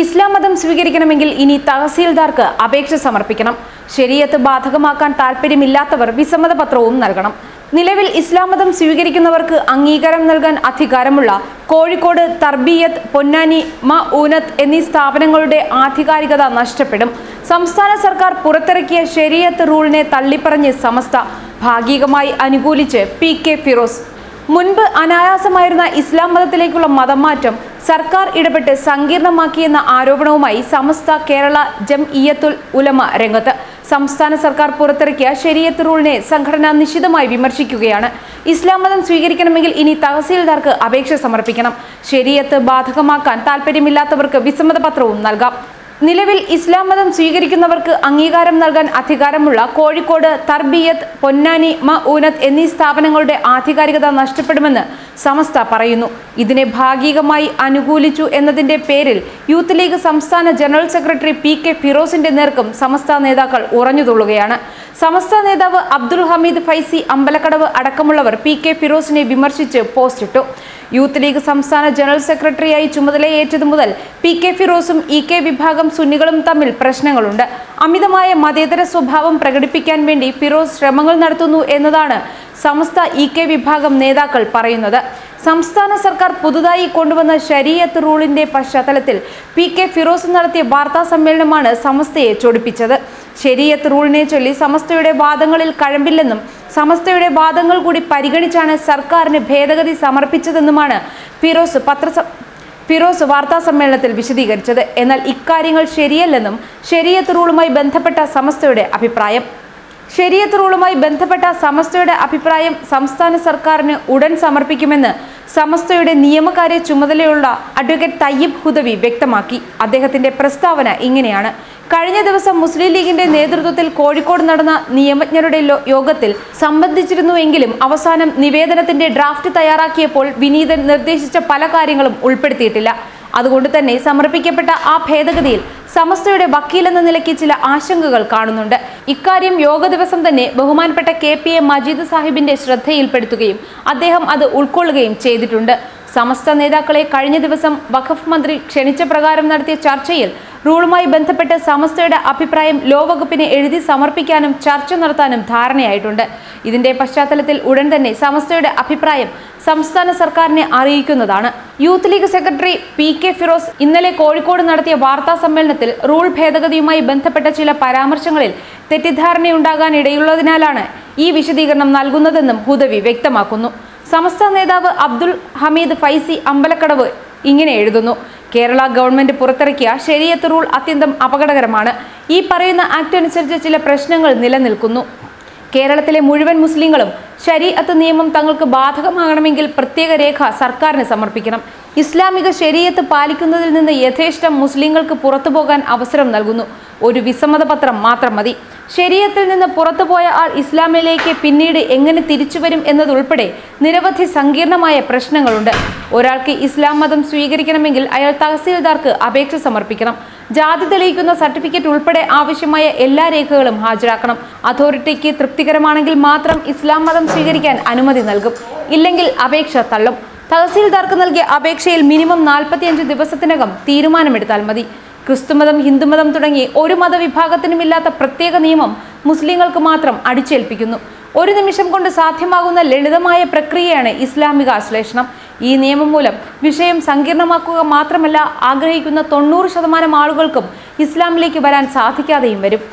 ഇസ്ലാം മതം സ്വീകരിക്കണമെങ്കിൽ ഇനി തഹസീൽദാർക്ക് അപേക്ഷ സമർപ്പിക്കണം. ശരീരത്ത് ബാധകമാക്കാൻ താല്പര്യമില്ലാത്തവർ വിസമ്മതപത്രവും നൽകണം. നിലവിൽ ഇസ്ലാം മതം സ്വീകരിക്കുന്നവർക്ക് അംഗീകാരം നൽകാൻ അധികാരമുള്ള കോഴിക്കോട് തർബീയത്ത് പൊന്നാനി മ ഊനത്ത് എന്നീ സ്ഥാപനങ്ങളുടെ ആധികാരികത നഷ്ടപ്പെടും. സംസ്ഥാന സർക്കാർ പുറത്തിറക്കിയ ശരീരത്ത് റൂളിനെ തള്ളിപ്പറഞ്ഞ് സമസ്ത ഭാഗികമായി അനുകൂലിച്ച് പി കെ ഫിറോസ്. മുൻപ് അനായാസമായിരുന്ന ഇസ്ലാം മതത്തിലേക്കുള്ള മതമാറ്റം സർക്കാർ ഇടപെട്ട് സങ്കീർണമാക്കിയെന്ന ആരോപണവുമായി സമസ്ത കേരള ജം ഇയത്തുൽ ഉലമ രംഗത്ത് സംസ്ഥാന സർക്കാർ പുറത്തിറക്കിയ ശരീഅത്ത് റൂളിനെ സംഘടന നിശിതമായി വിമർശിക്കുകയാണ്. ഇസ്ലാം മതം സ്വീകരിക്കണമെങ്കിൽ ഇനി തഹസീൽദാർക്ക് അപേക്ഷ സമർപ്പിക്കണം. ശരീഅത്ത് ബാധകമാക്കാൻ താല്പര്യമില്ലാത്തവർക്ക് വിസമ്മതപത്രവും നൽകാം. നിലവിൽ ഇസ്ലാം മതം സ്വീകരിക്കുന്നവർക്ക് അംഗീകാരം നൽകാൻ അധികാരമുള്ള കോഴിക്കോട് തർബിയത്ത് പൊന്നാനി മ ഊനത്ത് എന്നീ സ്ഥാപനങ്ങളുടെ ആധികാരികത നഷ്ടപ്പെടുമെന്ന് സമസ്ത പറയുന്നു ഇതിനെ ഭാഗികമായി അനുകൂലിച്ചു എന്നതിന്റെ പേരിൽ യൂത്ത് ലീഗ് സംസ്ഥാന ജനറൽ സെക്രട്ടറി പി കെ ഫിറോസിന്റെ നേർക്കും സമസ്ത നേതാക്കൾ ഉറഞ്ഞുതുള്ളുകയാണ് സമസ്ത നേതാവ് അബ്ദുൽ ഹമീദ് ഫൈസി അമ്പലക്കടവ് അടക്കമുള്ളവർ പി കെ ഫിറോസിനെ വിമർശിച്ച് പോസ്റ്റിട്ടു. യൂത്ത് ലീഗ് സംസ്ഥാന ജനറൽ സെക്രട്ടറിയായി ചുമതലയേറ്റതു മുതൽ പി കെ ഫിറോസും ഇ കെ വിഭാഗം സുന്നികളും തമ്മിൽ പ്രശ്നങ്ങളുണ്ട്. അമിതമായ മതേതര സ്വഭാവം പ്രകടിപ്പിക്കാൻ വേണ്ടി ഫിറോസ് ശ്രമങ്ങൾ നടത്തുന്നു എന്നതാണ് സമസ്ത ഇ കെ വിഭാഗം നേതാക്കൾ പറയുന്നത്. സംസ്ഥാന സർക്കാർ പുതുതായി കൊണ്ടുവന്ന ശരീഅത്ത് റൂളിന്റെ പശ്ചാത്തലത്തിൽ പി കെ ഫിറോസ് നടത്തിയ വാർത്താ സമ്മേളനമാണ് സമസ്തയെ ചൊടിപ്പിച്ചത്. ശരീഅത്ത് റൂളിനെ ചൊല്ലി സമസ്തയുടെ വാദങ്ങളിൽ കഴമ്പില്ലെന്നും സമസ്തയുടെ വാദങ്ങൾ കൂടി പരിഗണിച്ചാണ് സർക്കാരിന് ഭേദഗതി സമർപ്പിച്ചതെന്നുമാണ് ഫിറോസ് പത്ര ഫിറോസ് വാർത്താ സമ്മേളനത്തിൽ വിശദീകരിച്ചത്. എന്നാൽ ഇക്കാര്യങ്ങൾ ശരിയല്ലെന്നും ശരിയത്ത് റൂളുമായി ബന്ധപ്പെട്ട സമസ്തയുടെ അഭിപ്രായം. ശരിയത്ത് റൂളുമായി ബന്ധപ്പെട്ട സമസ്തയുടെ അഭിപ്രായം സംസ്ഥാന സർക്കാരിന് ഉടൻ സമർപ്പിക്കുമെന്ന് സമസ്തയുടെ നിയമകാര്യ ചുമതലയുള്ള അഡ്വക്കേറ്റ് തയ്യബ് ഹുദവി വ്യക്തമാക്കി. അദ്ദേഹത്തിന്റെ പ്രസ്താവന ഇങ്ങനെയാണ്. കഴിഞ്ഞ ദിവസം മുസ്ലിം ലീഗിന്റെ നേതൃത്വത്തിൽ കോഴിക്കോട് നടന്ന നിയമജ്ഞരുടെ യോഗത്തിൽ സംബന്ധിച്ചിരുന്നുവെങ്കിലും അവസാനം നിവേദനത്തിന്റെ ഡ്രാഫ്റ്റ് തയ്യാറാക്കിയപ്പോൾ വിനീതൻ നിർദ്ദേശിച്ച പല കാര്യങ്ങളും ഉൾപ്പെടുത്തിയിട്ടില്ല. അതുകൊണ്ട് തന്നെ സമർപ്പിക്കപ്പെട്ട ആ ഭേദഗതിയിൽ സമസ്തയുടെ വക്കീലെന്ന നിലയ്ക്ക് ചില ആശങ്കകൾ കാണുന്നുണ്ട്. ഇക്കാര്യം യോഗ ദിവസം തന്നെ ബഹുമാനപ്പെട്ട കെ പി എ മജീദ് സാഹിബിന്റെ ശ്രദ്ധയിൽപ്പെടുത്തുകയും അദ്ദേഹം അത് ഉൾക്കൊള്ളുകയും ചെയ്തിട്ടുണ്ട്. സമസ്ത നേതാക്കളെ കഴിഞ്ഞ ദിവസം വഖഫ് മന്ത്രി ക്ഷണിച്ച പ്രകാരം നടത്തിയ ചർച്ചയിൽ റൂളുമായി ബന്ധപ്പെട്ട് സമസ്തയുടെ അഭിപ്രായം ലോവകുപ്പിനെ എഴുതി സമർപ്പിക്കാനും ചർച്ച നടത്താനും ധാരണയായിട്ടുണ്ട്. ഇതിന്റെ പശ്ചാത്തലത്തിൽ ഉടൻ തന്നെ സമസ്തയുടെ അഭിപ്രായം സംസ്ഥാന സർക്കാരിനെ അറിയിക്കുന്നതാണ്. Youth league secretary P K Firoz ഇന്നലെ കോഴിക്കോട് നടത്തിയ വാർത്താ സമ്മേളനത്തിൽ റൂൾ ഭേദഗതിയുമായി ബന്ധപ്പെട്ട ചില പരാമർശങ്ങളിൽ തെറ്റിദ്ധാരണയുണ്ടാകാൻ ഇടയുള്ളതിനാലാണ് ഈ വിശദീകരണം നൽകുന്നതെന്നും ഹുദവി വ്യക്തമാക്കുന്നു. സമസ്ത നേതാവ് അബ്ദുൾ ഹമീദ് ഫൈസി അമ്പലക്കടവ് ഇങ്ങനെ എഴുതുന്നു. കേരള ഗവൺമെന്റ് പുറത്തിറക്കിയ ശരിയത്ത് റൂൾ അത്യന്തം അപകടകരമാണ്. ഈ പറയുന്ന ആക്ട് അനുസരിച്ച് ചില പ്രശ്നങ്ങൾ നിലനിൽക്കുന്നു. കേരളത്തിലെ മുഴുവൻ മുസ്ലിങ്ങളും ശരീഅത്ത് നിയമം തങ്ങൾക്ക് ബാധകമാകണമെങ്കിൽ പ്രത്യേക രേഖ സർക്കാരിന് സമർപ്പിക്കണം. ഇസ്ലാമിക ശരീഅത്ത് പാലിക്കുന്നതിൽ നിന്ന് യഥേഷ്ടം മുസ്ലിങ്ങൾക്ക് പുറത്തു പോകാൻ അവസരം നൽകുന്നു. ഒരു വിസമ്മതപത്രം മാത്രം മതി. ശരീരത്തിൽ നിന്ന് പുറത്തുപോയ ആൾ ഇസ്ലാമിലേക്ക് പിന്നീട് എങ്ങനെ തിരിച്ചു വരും എന്നതുൾപ്പെടെ നിരവധി സങ്കീർണമായ പ്രശ്നങ്ങളുണ്ട്. ഒരാൾക്ക് ഇസ്ലാം മതം സ്വീകരിക്കണമെങ്കിൽ അയാൾ തഹസീൽദാർക്ക് അപേക്ഷ സമർപ്പിക്കണം. ജാതി തെളിയിക്കുന്ന സർട്ടിഫിക്കറ്റ് ഉൾപ്പെടെ ആവശ്യമായ എല്ലാ രേഖകളും ഹാജരാക്കണം. അതോറിറ്റിക്ക് തൃപ്തികരമാണെങ്കിൽ മാത്രം ഇസ്ലാം മതം സ്വീകരിക്കാൻ അനുമതി നൽകും. ഇല്ലെങ്കിൽ അപേക്ഷ തള്ളും. തഹസീൽദാർക്ക് നൽകിയ അപേക്ഷയിൽ മിനിമം നാൽപ്പത്തിയഞ്ച് ദിവസത്തിനകം തീരുമാനമെടുത്താൽ മതി. ക്രിസ്തുമതം ഹിന്ദുമതം തുടങ്ങി ഒരു മതവിഭാഗത്തിനുമില്ലാത്ത പ്രത്യേക നിയമം മുസ്ലിങ്ങൾക്ക് മാത്രം അടിച്ചേൽപ്പിക്കുന്നു. ഒരു നിമിഷം കൊണ്ട് സാധ്യമാകുന്ന ലളിതമായ പ്രക്രിയയാണ് ഇസ്ലാമിക ആശ്ലേഷണം. ഈ നിയമം മൂലം വിഷയം സങ്കീർണമാക്കുക മാത്രമല്ല ആഗ്രഹിക്കുന്ന തൊണ്ണൂറ് ശതമാനം ആളുകൾക്കും ഇസ്ലാമിലേക്ക് വരാൻ സാധിക്കാതെയും വരും.